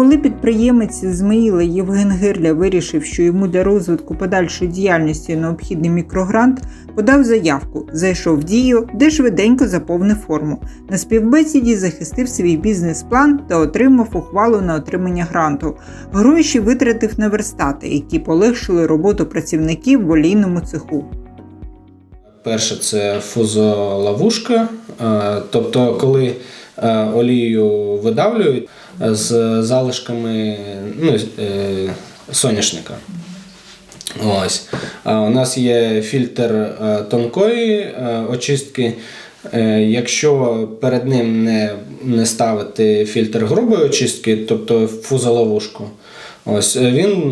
коли підприємець з Євген Гирля вирішив, що йому для розвитку подальшої діяльності необхідний мікрогрант, подав заявку, зайшов в дію, де швиденько заповнив форму. На співбесіді захистив свій бізнес-план та отримав ухвалу на отримання гранту. Гроші витратив на верстати, які полегшили роботу працівників в олійному цеху. Перше це фузоловушка, е, тобто коли олію видавлюють е, з залишками ну, е, соняшника. Ось. У нас є фільтр е, тонкої е, очистки. Е, Якщо перед ним не, не ставити фільтр грубої очистки, тобто фузоловушку, ось е, він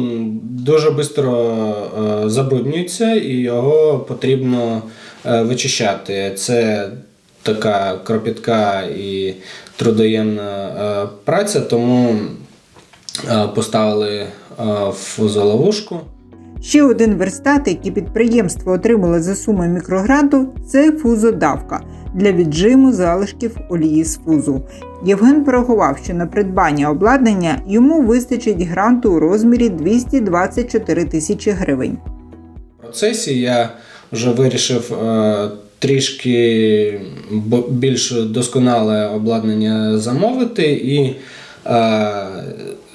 дуже швидко забруднюється і його потрібно е, вичищати. Це така кропітка і трудоємна е, праця, тому е, поставили е, фузоловушку. Ще один верстат, який підприємство отримало за сумою мікрогранту, це фузодавка для віджиму залишків олії з фузу. Євген порахував, що на придбання обладнання йому вистачить гранту у розмірі 224 тисячі гривень. В процесі я вже вирішив трішки більш досконале обладнання замовити і е,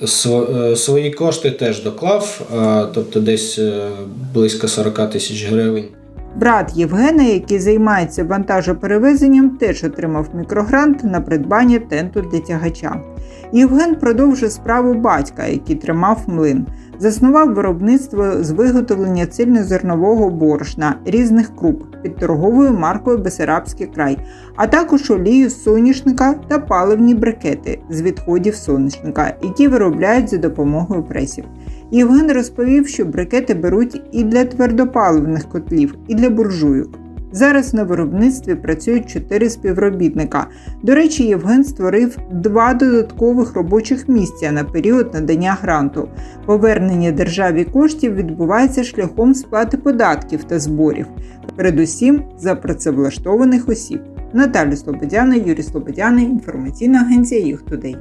е, свої кошти теж доклав, е, тобто десь близько 40 тисяч гривень. Брат Євгена, який займається вантажоперевезенням, теж отримав мікрогрант на придбання тенту для тягача. Євген продовжив справу батька, який тримав млин. Заснував виробництво з виготовлення цільнозернового борошна різних круп під торговою маркою Бесарабський край, а також олію з соняшника та паливні брикети з відходів соняшника, які виробляють за допомогою пресів. Євген розповів, що брикети беруть і для твердопаливних котлів, і для буржуйок. Зараз на виробництві працюють чотири співробітника. До речі, Євген створив два додаткових робочих місця на період надання гранту. Повернення державі коштів відбувається шляхом сплати податків та зборів, передусім за працевлаштованих осіб. Наталя Слободяна, Юрій Слободяна, інформаційна агенція «Юхтудей».